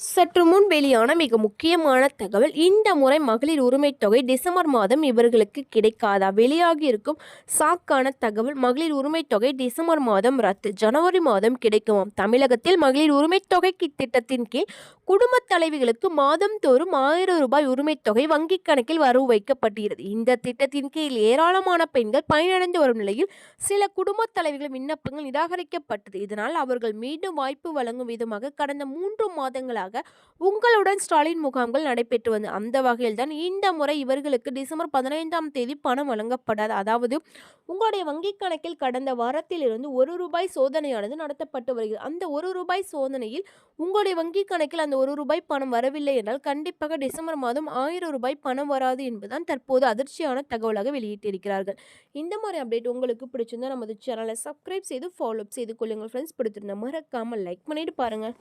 சற்று முன் வெளியான மிக முக்கியமான தகவல் இந்த முறை மகளிர் உரிமை தொகை டிசம்பர் மாதம் இவர்களுக்கு கிடைக்காதா? வெளியாகி இருக்கும் சாக்கான தகவல் மகளிர் உரிமை தொகை டிசம்பர் மாதம் ரத்து ஜனவரி மாதம் கிடைக்குமாம். தமிழகத்தில் மகளிர் உரிமை தொகை திட்டத்தின் கீழ் குடும்பத் தலைவிகளுக்கு மாதந்தோறும் ஆயிரம் ரூபாய் உரிமை தொகை வங்கிக் கணக்கில் வரவு வைக்கப்படுகிறது இந்த திட்டத்தின் கீழ் ஏராளமான பெண்கள் பயனடைந்து வரும் நிலையில் சில குடும்பத் தலைவிகள் விண்ணப்பங்கள் நிராகரிக்கப்பட்டது. இதனால் அவர்கள் மீண்டும் வாய்ப்பு வழங்கும் விதமாக கடந்த மூன்று மாதங்களாக உங்களுடன் ஸ்டாலின் முகாம்கள் நடைபெற்று வந்து அந்த வகையில் தான் இந்த முறை இவர்களுக்கு டிசம்பர் பதினைந்தாம் தேதி பணம் வழங்கப்படாது. அதாவது உங்களுடைய வங்கிக் கணக்கில் கடந்த வாரத்திலிருந்து ஒரு ரூபாய் சோதனையானது நடத்தப்பட்டு வருகிறது. அந்த ஒரு ரூபாய் சோதனையில் உங்களுடைய வங்கிக் கணக்கில் அந்த ஒரு ரூபாய் பணம் வரவில்லை என்றால் கண்டிப்பாக டிசம்பர் மாதம் ஆயிரம் ரூபாய் பணம் வராது என்பதுதான் தற்போது அதிர்ச்சியான தகவலாக வெளியிட்டிருக்கிறார்கள். இந்த மாதிரி அப்டேட் உங்களுக்கு பிடிச்சிருந்தா நமது சேனலை சப்ஸ்கிரைப் செய்து ஃபாலோ அப் செய்து கொள்ளுங்கள் ஃப்ரெண்ட்ஸ் பிடித்திருந்தா மறக்காமல் லைக் பண்ணிட்டு பாருங்கள்